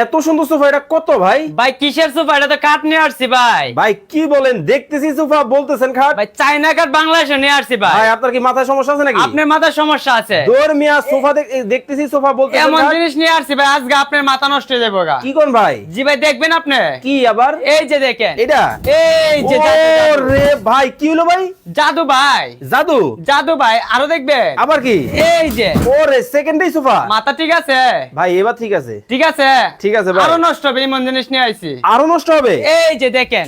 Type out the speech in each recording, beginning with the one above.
এত সুন্দর সোফা এটা কত ভাই? ভাই কিসের সোফা এটা তো কাঠ নিয়ে আসছি ভাই। ভাই কি বলেন? দেখতেছি সোফা বলতেছেন খাট। ভাই চাইনা কাঠ বাংলাদেশে নিয়ে আসছি ভাই। ভাই আপনার কি মাথায় সমস্যা আছে নাকি? আপনার মাথার সমস্যা আছে। দৌর মিয়া সোফা দেখতেছি সোফা বলতেছেন এমন জিনিস নিয়ে আসছি ভাই আজকে আপনার মাথা নষ্ট হয়ে যাবে কি কোন ভাই? জি ভাই দেখবেন আপনি। কি আবার? এই যে দেখেন। এটা? এই যে জাদু, জাদু। রে ভাই কি হলো ভাই? জাদু ভাই। জাদু? জাদু ভাই আরও দেখবেন। আবার কি? এই যে। ওরে সেকেন্ডারি সোফা। মাথা ঠিক আছে? ভাই এবার ঠিক আছে। ঠিক আছে? ঠিক আছে ভাই। আরও নষ্ট হবে এমন জিনিস নিয়ে আইছি। আরও নষ্ট হবে? এই যে দেখেন।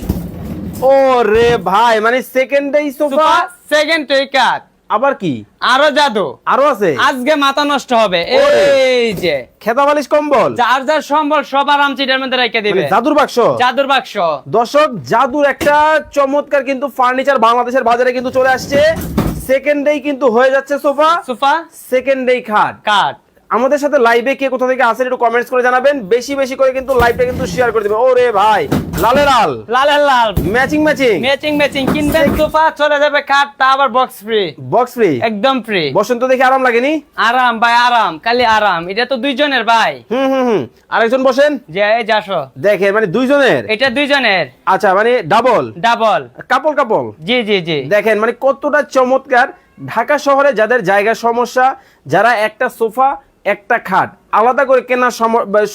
ও রে ভাই মানে সেকেন্ডারি সোফা? সোফা সেকেন্ড টুই কাট আবার কি? আরও জাদু। আরও আছে? আজকে মাথা নষ্ট হবে। এই যে। খেতা বালিশ কম্বল? যার যার সম্বল সব আরাম চিটার মধ্যে রেখে দিবে। মানে জাদুর বাক্স? জাদুর বাক্স। দর্শক জাদুর একটা চমৎকার কিন্তু ফার্নিচার বাংলাদেশের বাজারে কিন্তু চলে আসছে। সেকেন্ডেই কিন্তু হয়ে যাচ্ছে সোফা। সোফা? সেকেন্ডেই খাট। কাট আমাদের সাথে লাইভে কে কোথা থেকে আসেন একটু কমেন্টস করে জানাবেন। বেশি বেশি করে কিন্তু লাইভটা কিন্তু শেয়ার করে দিবেন। ওরে ভাই লালে লাল। লাল লাল। ম্যাচিং ম্যাচিং ম্যাচিং ম্যাচিং কিনবেন সোফা চলে যাবে কাট তা আবার বক্স ফ্রি বক্স ফ্রি একদম ফ্রি বসন্ত দেখে আরাম লাগেনি? আরাম ভাই আরাম। খালি আরাম। এটা তো দুইজনের ভাই। হুম হুম হুম। আরেকজন বসেন? যে এই যাসো দেখেন মানে দুইজনের? এটা দুইজনের। আচ্ছা মানে ডাবল ডাবল কাপল কাপল জি জি জি। দেখেন মানে কতটা চমৎকার। ঢাকা শহরে যাদের জায়গার সমস্যা যারা একটা সোফা একটা খাট। আলাদা করে কেনার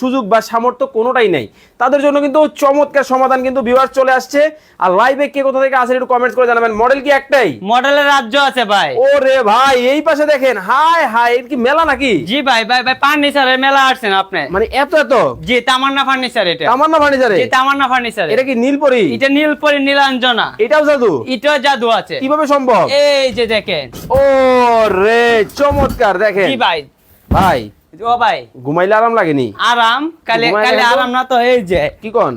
সুযোগ বা সামর্থ্য কোনোটাই নেই। তাদের জন্য কিন্তু চমৎকার সমাধান কিন্তু ভিউয়ার্স চলে আসছে। আর লাইভে কে কোথা থেকে আসেন একটু কমেন্টস করে জানাবেন। মডেল কি একটাই? মডেলের রাজ্য আছে ভাই। ও রে ভাই এই পাশে দেখেন। হাই হাই কি মেলা নাকি? জি ভাই ভাই ভাই ফার্নিচারের মেলা আসছেন আপনি? মানে এত এত? জি তামান্না ফার্নিচার এটা। তামান্না ফার্নিচারে জি তামান্না ফার্নিচার এটা কি নীলপরি? এটা নীলপরি নীলাঞ্জনা। এটাও জাদু? এটাও জাদু আছে। কীভাবে সম্ভব? এই যে দেখেন। ও রে চমৎকার দেখেন। জি ভাই। ভাই ও ভাই। ঘুমাইলে আরাম লাগেনি? আরাম? কালে কালে আরাম না তো এই যে। কি কোন?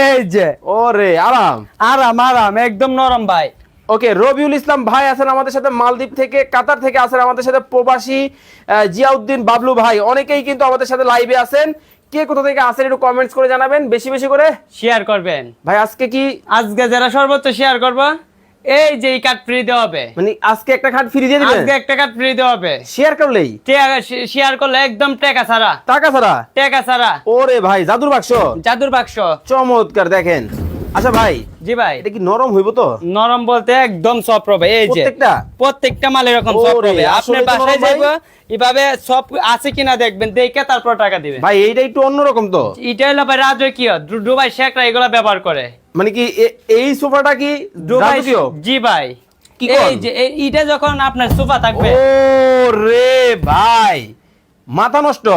এই যে। ও রে আরাম। আরাম আরাম একদম নরম ভাই। ওকে রবিউল ইসলাম ভাই আছেন আমাদের সাথে মালদ্বীপ থেকে কাতার থেকে আছেন আমাদের সাথে প্রবাসী জিয়াউদ্দিন বাবলু ভাই। অনেকেই কিন্তু আমাদের সাথে লাইভে আছেন। কে কোথা থেকে আসেন একটু কমেন্টস করে জানাবেন বেশি বেশি করে। শেয়ার করবেন। ভাই আজকে কি আজকে যারা সর্বোচ্চ শেয়ার করব এই যে এই কার্ড ফ্রি দেওয়া হবে। মানে আজকে একটা কার্ড ফ্রি দিয়ে দিবেন আজকে একটা কার্ড ফ্রি দেওয়া হবে। শেয়ার করলেই? শেয়ার করলে একদম টাকা ছাড়া। টাকা ছাড়া? টাকা ছাড়া। ওরে ভাই জাদুর বাক্স। জাদুর বাক্স। চমৎকার দেখেন। আচ্ছা ভাই জি ভাই। এটা কি নরম হইব তো? নরম বলতে একদম সফট হবে। এই যে প্রত্যেকটা? প্রত্যেকটা মাল এরকম সফট হবে। আসলে আপনি বাসায় ভাই। এভাবে সব আছে কিনা দেখবেন দেখে তারপর টাকা দিবেন। ভাই এইটা একটু অন্যরকম তো। এটা হলো ভাই রাজকীয়। দুবাই শেখরা এগুলো ব্যবহার করে। মানে কি এই সোফাটা কি দুবাই? জি ভাই। কি এই যে এই- এটা যখন আপনার সোফা থাকবে। ও রে ভাই মাথা নষ্ট।